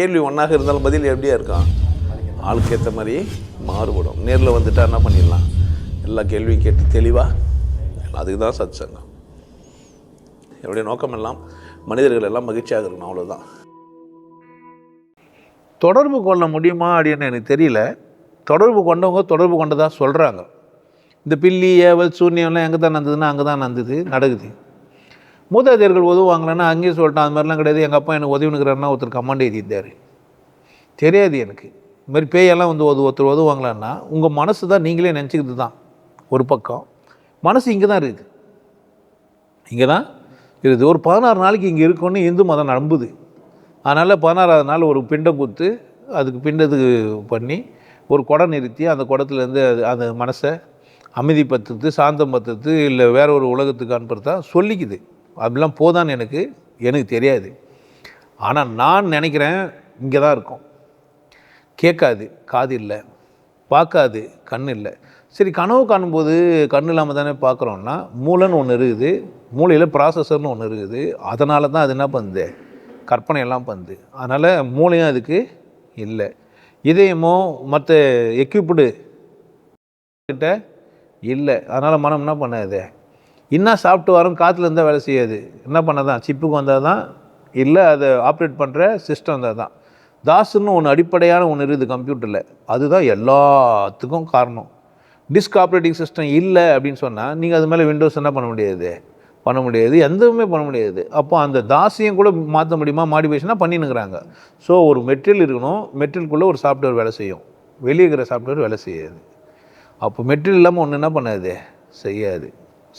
கேள்வி ஒன்றாக இருந்தாலும் பதில் எப்படியா இருக்கான் ஆளுக்கு ஏற்ற மாதிரி மாறுபடும். நேரில் வந்துட்டா என்ன பண்ணிடலாம்? எல்லா கேள்வியும் கேட்டு தெளிவாக அதுக்கு தான் சத் சங்கம் என்னுடைய நோக்கம் எல்லாம் மனிதர்கள் எல்லாம் மகிழ்ச்சியாக இருக்கணும் அவ்வளோதான் தொடர்பு கொள்ள முடியுமா அப்படின்னு எனக்கு தெரியல. தொடர்பு கொண்டவங்க தொடர்பு கொண்டதாக சொல்கிறாங்க இந்த பில்லி ஏவல் சூன்யம்லாம் எங்கே தான் நடந்ததுன்னா அங்கே தான் நடந்தது நடக்குது. மூதாதையர்கள் உதவுவாங்களேன்னா அங்கேயும் சொல்லிட்டான் அது மாதிரிலாம் கிடையாது. எங்கள் அப்பா எனக்கு உதவினுக்கிறாருன்னா ஒருத்தர் கமாண்ட் எழுதியிருந்தார். தெரியாது எனக்கு. இதுமாரி பேயெல்லாம் வந்து உதவு ஒருத்தர் உதவுவாங்களான்னா உங்கள் மனசு தான் நீங்களே நினச்சிக்கிறது தான் ஒரு பக்கம். மனசு இங்கே தான் இருக்குது. இங்கே தான் இருக்குது. ஒரு பதினாறு நாளைக்கு இங்கே இருக்குன்னு இந்து மதம் நம்புது. அதனால் பதினாறாவது நாள் ஒரு பிண்டம் கொடுத்து அதுக்கு பிண்டத்துக்கு பண்ணி ஒரு குடம் நிறுத்தி அந்த குடத்துலேருந்து அது அந்த மனசை பத்துறது சாந்தம் பத்துறது இல்லை வேற ஒரு உலகத்துக்கு அனுப்புறதா சொல்லிக்குது. அப்படிலாம் போதான்னு எனக்கு எனக்கு தெரியாது. ஆனால் நான் நினைக்கிறேன் இங்கே தான் இருக்கும். கேட்காது காது இல்லை. பார்க்காது கண் இல்லை. சரி கனவு காணும்போது கண் இல்லாமல் தானே பார்க்குறோன்னா மூளைன்னு ஒன்று இருக்குது. மூளையில் ப்ராசஸர்னு ஒன்று இருக்குது. அதனால தான் அது என்ன பண்ணுது? கற்பனையெல்லாம் பண்ணுது. அதனால் மூளையும் அதுக்கு இல்லை. இதயமோ மற்ற எக்யூப்டு கிட்ட இல்லை. அதனால் மனம் என்ன பண்ணாது? என்ன சாப்பிட்டு வரும் காற்றுல இருந்தால் வேலை செய்யாது. என்ன பண்ணதான்? சிப்புக்கு வந்தால் தான் இல்லை அதை ஆப்ரேட் பண்ணுற சிஸ்டம் வந்தால் தான் தாஸ்ன்னு ஒன்று அடிப்படையான ஒன்று இருக்குது கம்ப்யூட்டரில் அதுதான் எல்லாத்துக்கும் காரணம். டிஸ்க் ஆப்ரேட்டிங் சிஸ்டம் இல்லை அப்படின்னு சொன்னால் நீங்கள் அது மேலே விண்டோஸ் என்ன பண்ண முடியாது? பண்ண முடியாது. எந்தவுமே பண்ண முடியாது. அப்போ அந்த தாசியம் கூட மாற்ற முடியுமா? மாடிஃபிகேஷனாக பண்ணினுக்கிறாங்க ஸோ ஒரு மெட்டீரியல் இருக்கணும். மெட்டீரியல்குள்ளே ஒரு சாஃப்ட்வேர் வேலை செய்யும். வெளியே இருக்கிற சாஃப்ட்வேர் வேலை செய்யாது. அப்போ மெட்டீரியல் இல்லாமல் ஒன்று என்ன பண்ணாது? செய்யாது.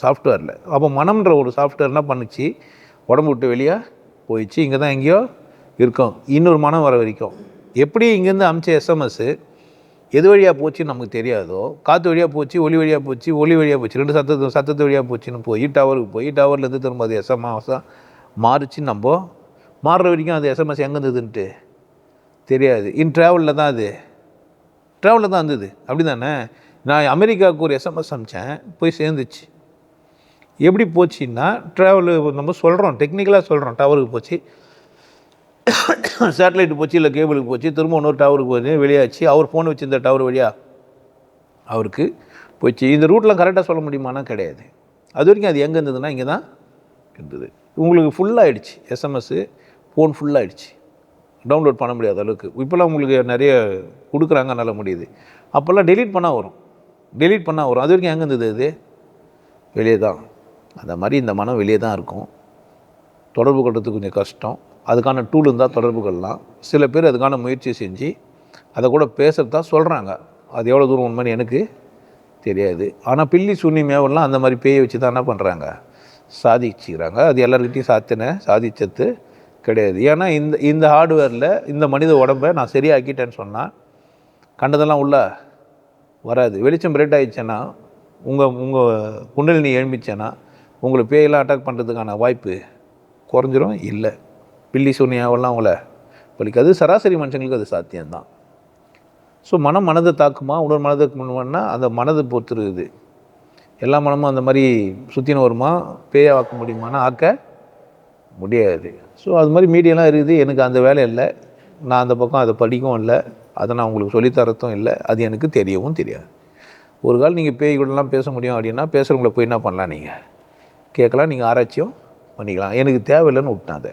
சாஃப்ட்வேரில் அப்போ மனம்ன்ற ஒரு சாஃப்ட்வேர் என்ன பண்ணுச்சு. உடம்பு விட்டு வெளியே போயிடுச்சு. இங்கே தான் எங்கேயோ இருக்கும். இன்னொரு மனம் வர வரைக்கும். எப்படி இங்கேருந்து அமிச்ச எஸ்எம்எஸ்ஸு எது வழியாக போச்சுன்னு நமக்கு தெரியாதோ காற்று வழியாக போச்சு ஒளி வழியாக போச்சு ஒளி வழியாக போச்சு ரெண்டு சத்தத்து சத்தத்து வழியாக போச்சுன்னு போய் டவருக்கு போய் டவர்லேருந்து திரும்ப அது எஸ்எம்எஸ்ஸாக மாறுச்சு நம்ம மாறுற வரைக்கும் அது எஸ்எம்எஸ் எங்கே இருந்ததுன்ட்டு தெரியாது. இன் ட்ராவலில் தான் அது. ட்ராவலில் தான் இருந்தது. அப்படி தானே நான் அமெரிக்காவுக்கு ஒரு எஸ்எம்எஸ் அமிச்சேன். போய் சேர்ந்துச்சு. எப்படி போச்சுன்னா ட்ராவல் நம்ம சொல்கிறோம் டெக்னிக்கலாக சொல்கிறோம் டவருக்கு போச்சு. சேட்டலைட் போச்சு இல்லை கேபிளுக்கு போச்சு திரும்ப இன்னொரு டவருக்கு போச்சு வெளியாச்சு. அவர் ஃபோன் வச்சுருந்த டவர் வழியாக அவருக்கு போச்சு. இந்த ரூட்லாம் கரெக்டாக சொல்ல முடியுமானா கிடையாது. அது வரைக்கும் அது எங்கே இருந்ததுன்னா இங்கே தான் இருந்தது. உங்களுக்கு ஃபுல்லாகிடுச்சு எஸ்எம்எஸ்ஸு ஃபோன் ஃபுல்லாகிடுச்சு டவுன்லோட் பண்ண முடியாத அளவுக்கு. இப்போல்லாம் உங்களுக்கு நிறைய கொடுக்குறாங்க நல்ல முடியுது. அப்போல்லாம் டெலீட் பண்ணால் வரும். டெலீட் பண்ணால் வரும். அது வரைக்கும் எங்கே இருந்தது அது? வெளியே தான். அந்த மாதிரி இந்த மனம் வெளியே தான் இருக்கும். தொடர்பு கொள்றதுக்கு கொஞ்சம் கஷ்டம். அதுக்கான டூல் இருந்தால் தொடர்பு கொள்ளலாம். சில பேர் அதுக்கான முயற்சி செஞ்சு அதை கூட பேசுகிறதா சொல்கிறாங்க அது எவ்வளோ தூரம் உண்மைன்னு எனக்கு தெரியாது. ஆனால் பில்லி சுன்னி மேவெல்லாம் அந்த மாதிரி பேயை வச்சு தான் என்ன பண்ணுறாங்க சாதிச்சுக்கிறாங்க. அது எல்லாருக்கிட்டையும் சாத்தின சாதிச்சது கிடையாது. ஏன்னா இந்த இந்த ஹார்ட்வேரில் இந்த மனித உடம்பை நான் சரியாக்கிட்டேன்னு சொன்னால் கண்டதெல்லாம் உள்ள வராது. வெளிச்சம் பிரெட் ஆகிடுச்சேன்னா உங்கள் உங்கள் குண்டலினி எழும்பிச்சேன்னா உங்களை பேயெல்லாம் அட்டாக் பண்ணுறதுக்கான வாய்ப்பு குறைஞ்சிரும். இல்லை. பில்லி சூனியாவெல்லாம் உங்களை பலிக்காது சராசரி மனுஷங்களுக்கு அது சாத்தியம்தான். ஸோ மனம் மனதை தாக்குமா? உடல் மனதுக்கு முன்னா அந்த மனதை பொறுத்து இருக்குது எல்லா மனமும் அந்த மாதிரி சுற்றின வருமா? பேயாக ஆக்க முடியுமானா? ஆக்க முடியாது. ஸோ அது மாதிரி மீடியெல்லாம் இருக்குது. எனக்கு அந்த வேலை இல்லை. நான் அந்த பக்கம் அதை படிக்கவும் இல்லை. அதை நான் உங்களுக்கு சொல்லித்தரத்தும் இல்லை. அது எனக்கு தெரியவும் தெரியாது. ஒரு கால் நீங்கள் பேய் கூடலாம் பேச முடியும் அப்படின்னா பேசுகிறவங்கள போய் என்ன பண்ணலாம் நீங்கள் கேட்கலாம் நீங்கள் ஆராய்ச்சியும் பண்ணிக்கலாம். எனக்கு தேவையில்லைன்னு விட்டேன் அதை.